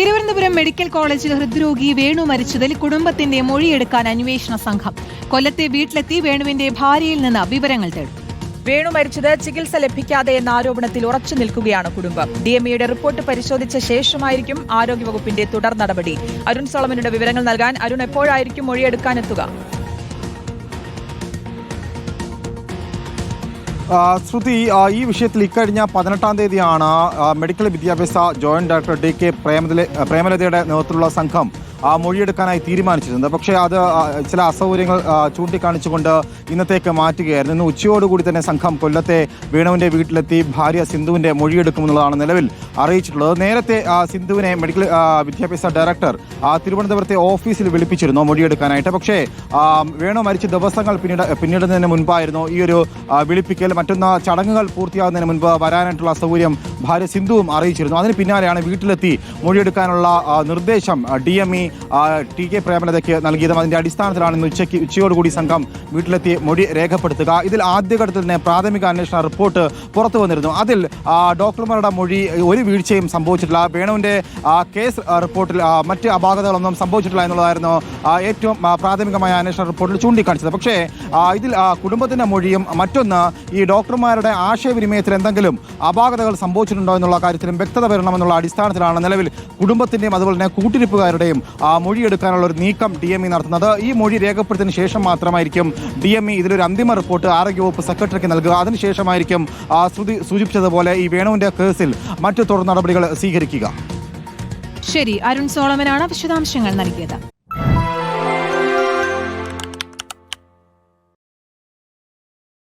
Thiruvananthapuram medical കോളേജിൽ ഹൃദ്രോഗി വേണു മരിച്ചതിൽ കുടുംബത്തിന്റെ മൊഴിയെടുക്കാൻ അന്വേഷണ സംഘം. കൊല്ലത്തെ വീട്ടിലെത്തി വേണുവിന്റെ ഭാര്യയിൽ നിന്ന് വിവരങ്ങൾ തേടും. വേണു മരിച്ചത് ചികിത്സ ലഭിക്കാതെ എന്ന ആരോപണത്തിൽ ഉറച്ചു നിൽക്കുകയാണ് കുടുംബം. ഡിഎംഇയുടെ റിപ്പോർട്ട് പരിശോധിച്ച ശേഷമായിരിക്കും ആരോഗ്യവകുപ്പിന്റെ തുടർ നടപടി. അരുൺ സോളമനുടെ വിവരങ്ങൾ നൽകാൻ അരുൺ എപ്പോഴായിരിക്കും മൊഴിയെടുക്കാനെത്തുക? ശ്രുതി ഈ വിഷയത്തിൽ ഇക്കഴിഞ്ഞ പതിനെട്ടാം തീയതിയാണ് മെഡിക്കൽ വിദ്യാഭ്യാസ joint director D K Premala പ്രേമലതയുടെ നേതൃത്വത്തിലുള്ള സംഘം മൊഴിയെടുക്കാനായി തീരുമാനിച്ചിരുന്നത് പക്ഷേ അത് ചില അസൗകര്യങ്ങൾ ചൂണ്ടിക്കാണിച്ചുകൊണ്ട് ഇന്നത്തേക്ക് മാറ്റുകയായിരുന്നു. ഇന്ന് ഉച്ചയോടുകൂടി തന്നെ സംഘം കൊല്ലത്തെ വേണുവിന്റെ വീട്ടിലെത്തി ഭാര്യ സിന്ധുവിന്റെ മൊഴിയെടുക്കുമെന്നുള്ളതാണ് നിലവിൽ അറിയിച്ചിട്ടുള്ളത്. നേരത്തെ സിന്ധുവിനെ മെഡിക്കൽ വിദ്യാഭ്യാസ ഡയറക്ടർ തിരുവനന്തപുരത്തെ ഓഫീസിൽ വിളിപ്പിച്ചിരുന്നു മൊഴിയെടുക്കാനായിട്ട്. പക്ഷേ വേണു മരിച്ച ദിവസങ്ങൾ പിന്നീട് പിന്നിടുന്നതിന് മുൻപായിരുന്നു ഈ ഒരു വിളിപ്പിക്കൽ. മറ്റൊന്ന് ചടങ്ങുകൾ പൂർത്തിയാകുന്നതിന് മുൻപ് വരാനായിട്ടുള്ള സൗകര്യം ഭാര്യ സിന്ധുവും അറിയിച്ചിരുന്നു. അതിന് പിന്നാലെയാണ് വീട്ടിലെത്തി മൊഴിയെടുക്കാനുള്ള നിർദ്ദേശം D M E T K പ്രേമലതയ്ക്ക് നൽകിയതും അതിന്റെ അടിസ്ഥാനത്തിലാണ് ഇന്ന് ഉച്ചയ്ക്ക് ഉച്ചയോടുകൂടി സംഘം വീട്ടിലെത്തി മൊഴി രേഖപ്പെടുത്തുക. ഇതിൽ ആദ്യഘട്ടത്തിൽ തന്നെ പ്രാഥമിക അന്വേഷണ റിപ്പോർട്ട് പുറത്തു വന്നിരുന്നു. അതിൽ ഡോക്ടർമാരുടെ മൊഴി ഒരു വീഴ്ചയും സംഭവിച്ചിട്ടില്ല. വേണുവിന്റെ കേസ് റിപ്പോർട്ടിൽ മറ്റ് അപാകതകളൊന്നും സംഭവിച്ചിട്ടില്ല എന്നുള്ളതായിരുന്നു ഏറ്റവും പ്രാഥമികമായ അന്വേഷണ റിപ്പോർട്ടിൽ ചൂണ്ടിക്കാണിച്ചത്. പക്ഷേ ഇതിൽ കുടുംബത്തിന്റെ മൊഴിയും മറ്റൊന്ന് ഈ ഡോക്ടർമാരുടെ ആശയവിനിമയത്തിൽ എന്തെങ്കിലും അപാകതകൾ സംഭവിച്ചിട്ടുണ്ടോ എന്നുള്ള കാര്യത്തിലും വ്യക്തത വരണമെന്നുള്ള അടിസ്ഥാനത്തിലാണ് നിലവിൽ കുടുംബത്തിന്റെയും അതുപോലെ തന്നെ കൂട്ടിരിപ്പുകാരുടെയും മൊഴിയെടുക്കാനുള്ള ഒരു നീക്കം ഡി എം ഇ നടത്തുന്നത്. ഈ മൊഴി രേഖപ്പെടുത്തിയതിന് ശേഷം മാത്രമായിരിക്കും ഡി എം ഇ ഇതിലൊരു അന്തിമ റിപ്പോർട്ട് ആരോഗ്യവകുപ്പ് സെക്രട്ടറിക്ക് നൽകുക. അതിനുശേഷമായിരിക്കും ശ്രുതി സൂചിപ്പിച്ചതുപോലെ ഈ വേണുവിന്റെ കേസിൽ മറ്റു തുടർ നടപടികൾ സ്വീകരിക്കുക. ശരി അരുൺ സോളമനാണ് വിശദാംശങ്ങൾ നൽകിയത്.